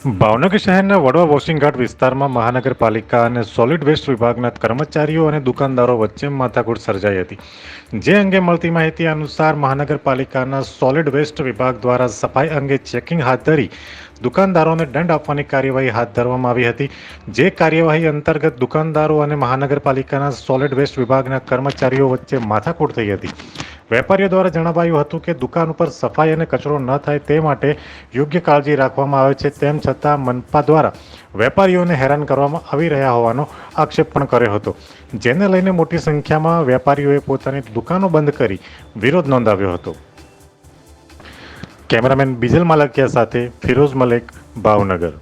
ભાવનગર શહેરના વડવા વોશિંગ ઘાટ વિસ્તારમાં મહાનગરપાલિકા અને સોલિડ વેસ્ટ વિભાગના કર્મચારીઓ અને દુકાનદારો વચ્ચે માથાકૂટ સર્જાઈ હતી. જે અંગે મળતી માહિતી અનુસાર મહાનગરપાલિકાના સોલિડ વેસ્ટ વિભાગ દ્વારા સફાઈ અંગે ચેકિંગ હાથ ધરી દુકાનદારોને દંડ આપવાની કાર્યવાહી હાથ ધરવામાં આવી હતી. જે કાર્યવાહી અંતર્ગત દુકાનદારો અને મહાનગરપાલિકાના સોલિડ વેસ્ટ વિભાગના કર્મચારીઓ વચ્ચે માથાકૂટ થઈ હતી. વેપારીઓ દ્વારા જણાવાયું હતું કે દુકાન ઉપર સફાઈ અને કચરો ન થાય તે માટે યોગ્ય કાળજી રાખવામાં આવે છે, તેમ છતાં મનપા દ્વારા વેપારીઓને હેરાન કરવામાં આવી રહ્યા હોવાનો આક્ષેપ પણ કર્યો હતો. જેને લઈને મોટી સંખ્યામાં વેપારીઓએ પોતાની દુકાનો બંધ કરી વિરોધ નોંધાવ્યો હતો. કેમેરામેન બિજલ માલકિયા સાથે ફિરોઝ મલેક, ભાવનગર.